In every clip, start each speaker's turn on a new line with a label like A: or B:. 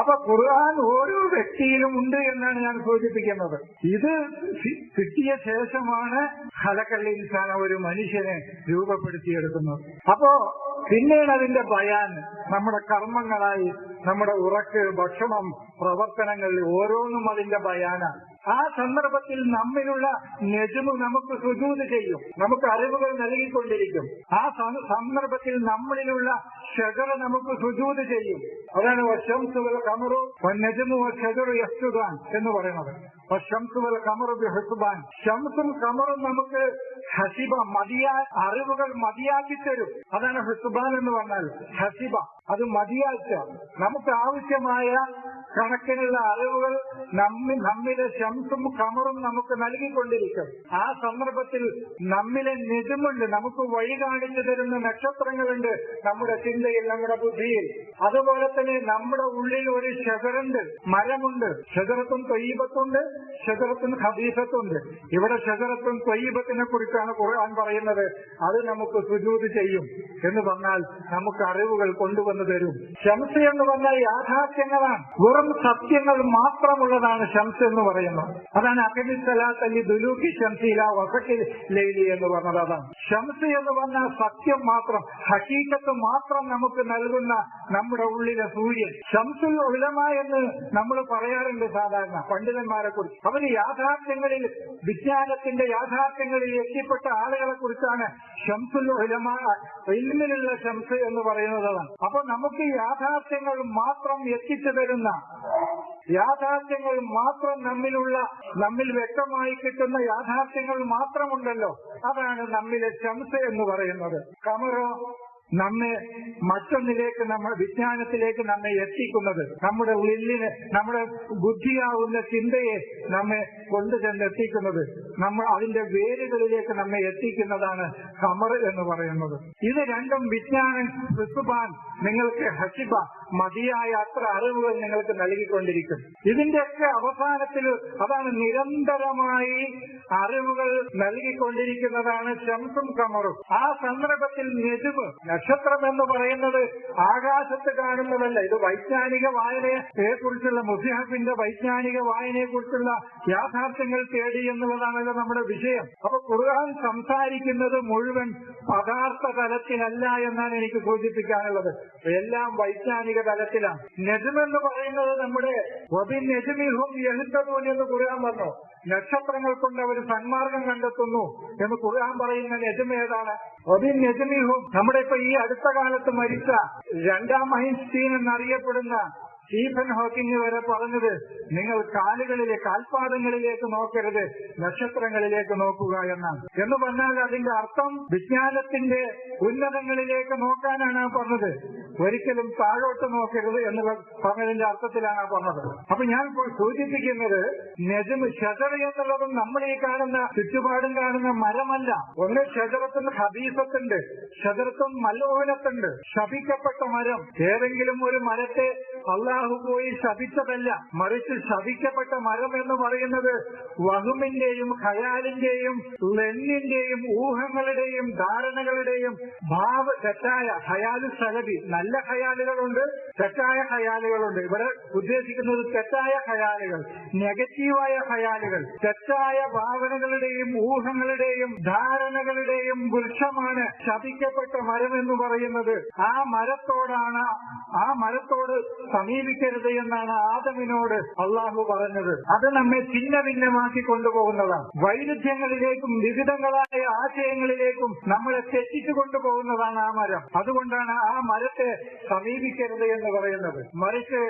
A: അപ്പൊ ഖുർആൻ ഓരോ വ്യക്തിയിലും ഉണ്ട് എന്നാണ് ഞാൻ സൂചിപ്പിക്കുന്നത്. ഇത് കിട്ടിയ ശേഷമാണ് ഹലക്കൽ ഇൻസാന ഒരു മനുഷ്യനെ രൂപപ്പെടുത്തിയെടുക്കുന്നത്. അപ്പോ പിന്നീട് അതിന്റെ ബയാൻ. നമ്മുടെ കർമ്മങ്ങളായി നമ്മുടെ ഉറക്ക് ഭക്ഷണം പ്രവർത്തനങ്ങളിൽ ഓരോന്നും അതിന്റെ ബയാനാണ്. ആ സന്ദർഭത്തിൽ നമ്മിലുള്ള നെജുമ് നമുക്ക് സുജൂത് ചെയ്യും. നമുക്ക് അറിവുകൾ നൽകിക്കൊണ്ടിരിക്കും. ആ സന്ദർഭത്തിൽ നമ്മളിലുള്ള ഷെജറ് നമുക്ക് സുജൂത് ചെയ്യും. അതാണ് വശംസുവൽ കമറു നെജുമു ഷെജറു യസ്തുദാൻ എന്ന് പറയുന്നത്. വശംസുവൽ കമറു ബിഹസുബാൻ ഷംസും കമറും നമുക്ക് ഹസിബ മതിയാ അറിവുകൾ മതിയാക്കി തരും അതാണ് ഹിസ്ബാൻ എന്ന് പറഞ്ഞാൽ ഹസിബ. അത് മതിയാക്കുക. നമുക്ക് ആവശ്യമായ കണക്കിനുള്ള അറിവുകൾ നമ്മി നമ്മിലെ ശംസും കമറും നമുക്ക് നൽകിക്കൊണ്ടിരിക്കും. ആ സന്ദർഭത്തിൽ നമ്മിലെ നിജമുണ്ട് നമുക്ക് വഴി കാണിച്ചു തരുന്ന നക്ഷത്രങ്ങളുണ്ട് നമ്മുടെ ചിന്തയിൽ നമ്മുടെ ബുദ്ധിയിൽ. അതുപോലെ തന്നെ നമ്മുടെ ഉള്ളിൽ ഒരു ഷെജറുണ്ട് മരമുണ്ട്. ഷെജറത്തും തൊയ്യബത്തുണ്ട് ഷെജറത്തും ഹബീസത്തുണ്ട് ഇവിടെ ഷെജറത്തും തൊയ്യബത്തിനെ കുറിച്ചാണ് ഖുർആൻ പറയുന്നത്. അത് നമുക്ക് സുജൂത് ചെയ്യും. എന്ന് പറഞ്ഞാൽ നമുക്ക് അറിവുകൾ കൊണ്ടുവന്നു തരും. ശംസ എന്ന് പറഞ്ഞാൽ യാഥാർത്ഥ്യങ്ങളാണ്. വെറും സത്യങ്ങൾ മാത്രമുള്ളതാണ് ശംസ് എന്ന് പറയുന്നത്. അതാണ് അഖിലി സലാത്ത് അലി ദുലൂക്കി ശംസീല വസക്കി ലൈലി എന്ന് പറഞ്ഞത് അതാണ്. ശംസ് എന്ന് പറഞ്ഞാൽ സത്യം മാത്രം ഹക്കീക്കത്ത് മാത്രം നമുക്ക് നൽകുന്ന നമ്മുടെ ഉള്ളിലെ സൂര്യൻ. ശംസുൽ ഉലമ എന്ന് നമ്മൾ പറയാറുണ്ട് സാധാരണ പണ്ഡിതന്മാരെ കുറിച്ച്. അവർ യാഥാർത്ഥ്യങ്ങളിൽ വിജ്ഞാനത്തിന്റെ യാഥാർത്ഥ്യങ്ങളിൽ എത്തിപ്പെട്ട ആളുകളെ കുറിച്ചാണ് ഷംസുൽ ഉലമ ഷംസ് എന്ന് പറയുന്നത്. അപ്പൊ നമുക്ക് യാഥാർത്ഥ്യങ്ങൾ മാത്രം എത്തിച്ചു തരുന്ന യാഥാർത്ഥ്യങ്ങൾ മാത്രം നമ്മിലുള്ള നമ്മിൽ വ്യക്തമായി കിട്ടുന്ന യാഥാർത്ഥ്യങ്ങൾ മാത്രമുണ്ടല്ലോ. അതാണ് നമ്മിലെ ശംസ എന്ന് പറയുന്നത്. കമറോ നമ്മെ മറ്റൊന്നിലേക്ക് നമ്മൾ വിജ്ഞാനത്തിലേക്ക് നമ്മെ എത്തിക്കുന്നത്. നമ്മുടെ ഉള്ളിന് നമ്മുടെ ബുദ്ധിയാവുന്ന ചിന്തയെ നമ്മെ കൊണ്ടുചെന്ന് എത്തിക്കുന്നത് നമ്മൾ അതിന്റെ വേരുകളിലേക്ക് നമ്മെ എത്തിക്കുന്നതാണ് കമർ എന്ന് പറയുന്നത്. ഇത് രണ്ടും വിജ്ഞാനം ക്രിസ്തുബാൻ നിങ്ങൾക്ക് ഹസിബ മതിയായ അത്ര അറിവുകൾ നിങ്ങൾക്ക് നൽകിക്കൊണ്ടിരിക്കും. ഇതിന്റെയൊക്കെ അവസാനത്തിൽ അതാണ് നിരന്തരമായി അറിവുകൾ നൽകിക്കൊണ്ടിരിക്കുന്നതാണ് ശംസും കമറും ആ സന്ദർഭത്തിൽ നെജുവ് നക്ഷത്രം എന്ന് പറയുന്നത് ആകാശത്ത് കാണുന്നതല്ല. ഇത് വൈജ്ഞാനിക വായനയെ കുറിച്ചുള്ള മുസിഹബിന്റെ വൈജ്ഞാനിക വായനയെ കുറിച്ചുള്ള യാഥാർത്ഥ്യങ്ങൾ തേടി എന്നുള്ളതാണല്ലോ നമ്മുടെ വിഷയം അപ്പൊ ഖുർആൻ സംസാരിക്കുന്നത് മുഴുവൻ പദാർത്ഥ തലത്തിലല്ല എന്നാണ് എനിക്ക് സൂചിപ്പിക്കാനുള്ളത്. എല്ലാം വൈജ്ഞാനിക തലത്തിലാണ്. നെജും എന്ന് പറയുന്നത് നമ്മുടെ വബിൻ നെജുമിഹും യഹിത്തൂൻ എന്ന് ഖുർആൻ പറഞ്ഞു. നക്ഷത്രങ്ങൾ കൊണ്ട് അവർ സന്മാർഗം കണ്ടെത്തുന്നു എന്ന് ഖുർആൻ പറയുന്ന നെജുമ ഏതാണ്? വബിൻ നെജുമിഹും നമ്മുടെ ഇപ്പൊ ഈ അടുത്ത കാലത്ത് മരിച്ച രണ്ടാം മഹിൻസ്റ്റീൻ എന്നറിയപ്പെടുന്ന സ്റ്റീഫൻ ഹോക്കിംഗ് വരെ പറഞ്ഞത് നിങ്ങൾ കാലുകളിലെ കാൽപാദങ്ങളിലേക്ക് നോക്കരുത് നക്ഷത്രങ്ങളിലേക്ക് നോക്കുക എന്നാണ്. എന്ന് പറഞ്ഞാൽ അതിന്റെ അർത്ഥം വിജ്ഞാനത്തിന്റെ ഉന്നതങ്ങളിലേക്ക് നോക്കാനാണ് പറഞ്ഞത്. ഒരിക്കലും താഴോട്ട് നോക്കരുത് എന്ന് പറഞ്ഞതിന്റെ അർത്ഥത്തിലാണ് പറഞ്ഞത്. അപ്പൊ ഞാൻ ഇപ്പോൾ സൂചിപ്പിക്കുന്നത് നെജും ഷജർ എന്നുള്ളതും നമ്മൾ ഈ കാണുന്ന ചുറ്റുപാടും കാണുന്ന മരമല്ല. ഒന്ന് ഷജറത്തിന് ഹദീസത്തുണ്ട്. ഷജറത്തും മലോഹനത്തുണ്ട്. ശപിക്കപ്പെട്ട മരം. ഏതെങ്കിലും ഒരു മരത്തെ അള്ളാഹു പോയി ശപിച്ചതല്ല മറിച്ച് ശപിക്കപ്പെട്ട മരം എന്ന് പറയുന്നത് വഹുമിന്റെയും ഖയാലിന്റെയും ലെന്നിന്റെയും ഊഹങ്ങളുടെയും ധാരണകളുടെയും ഭാവ തെറ്റായ ഖയാലു സലബി നല്ല ഹയാലുകളുണ്ട് തെറ്റായ ഹയാലുകളുണ്ട് ഇവിടെ ഉദ്ദേശിക്കുന്നത് തെറ്റായ ഹയാലുകൾ നെഗറ്റീവായ ഹയാലുകൾ തെറ്റായ ഭാവനകളുടെയും ഊഹങ്ങളുടെയും ധാരണകളുടെയും വൃക്ഷമാണ് ശപിക്കപ്പെട്ട മരം എന്ന് പറയുന്നത്. ആ മരത്തോടാണ് ആ മരത്തോട് സമീപിക്കരുത് എന്നാണ് ആദമിനോട് അള്ളാഹു പറഞ്ഞത്. അത് നമ്മെ ഭിന്ന ഭിന്നമാക്കി കൊണ്ടുപോകുന്നതാണ്. വൈരുദ്ധ്യങ്ങളിലേക്കും വിവിധങ്ങളായ ആശയങ്ങളിലേക്കും നമ്മളെ തെറ്റിച്ചു കൊണ്ടുപോകുന്നതാണ് ആ മരം. അതുകൊണ്ടാണ് ആ മരത്തെ സമീപിക്കരുത് എന്ന് പറയുന്നത്. മറിച്ച്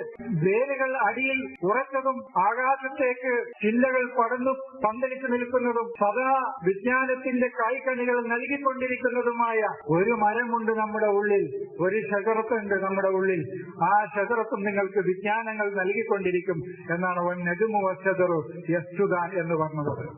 A: വേരുകൾ അടിയിൽ ഉറച്ചതും ആകാശത്തേക്ക് ചില്ലകൾ പടന്നു പന്തലിച്ചു നിൽക്കുന്നതും സദാ വിജ്ഞാനത്തിന്റെ കായ്ക്കണികൾ നൽകിക്കൊണ്ടിരിക്കുന്നതുമായ ഒരു മരമുണ്ട് നമ്മുടെ ഉള്ളിൽ. ഒരു ശകറത്തുണ്ട് നമ്മുടെ ഉള്ളിൽ. ആ ശകറത്തും നിങ്ങൾക്ക് വിജ്ഞാനങ്ങൾ നൽകിക്കൊണ്ടിരിക്കും എന്നാണ് വൻ നെജുമു വശതറു എന്ന് പറഞ്ഞത്.